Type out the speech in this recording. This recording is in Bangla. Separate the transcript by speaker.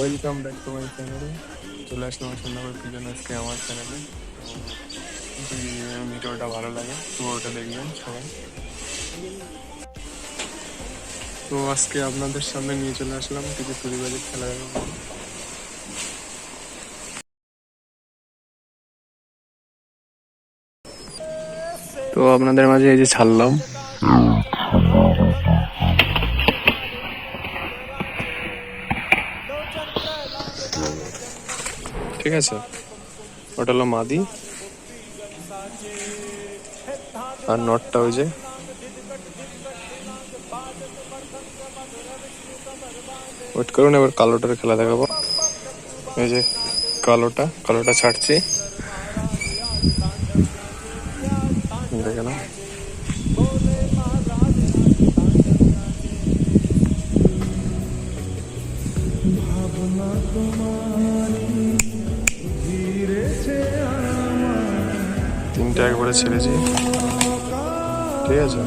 Speaker 1: Welcome back to my channel চলে আসলাম সন্ধ্যাবার পিজন আজকে আমার চ্যানেলে যদি ভিডিওটা ভালো লাগে তো ওটা দেখবেন সবাই। তো আজকে আপনাদের সামনে নিয়ে চলে আসলাম কিছু চুরিবাজির খেলা তো আপনাদের মাঝে এই যে ছাড়লাম। ঠিক আছে? ওটা হলো মাদি। আর নটটা ওই যে। ওয়েট করুন, এবার কালোটার খেলা দেখাবো। এই যে কালোটা কালোটা ছাড়ছি। দেখে না তিনটা একবারে ছেড়েছি ঠিক আছে?